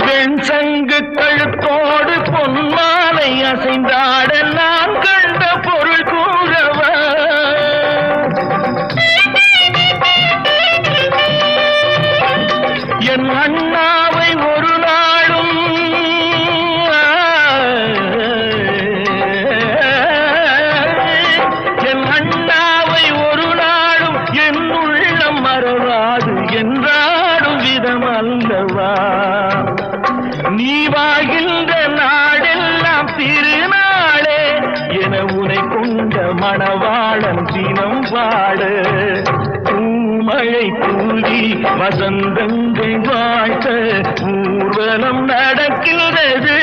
வெண் சங்கு கழுத்தோடு பொன்மாலை அசைந்தாட நான் கண்ட பொருள் கூறவா? என் அண்ணாவை ஒரு நாளும் என் அண்ணாவை ஒரு நாளும் என் உள்ளம் மறவாது என்றாடும் விதம் அல்லவா? வாழ்கின்ற நாடெல்லாம் திருநாளே என உனை கொண்ட மணவாளன் தினம் பாடு பூமழை தூவி வசந்தங்கள் வாழ்த்த. ஊர்வலம் நடக்கின்றது.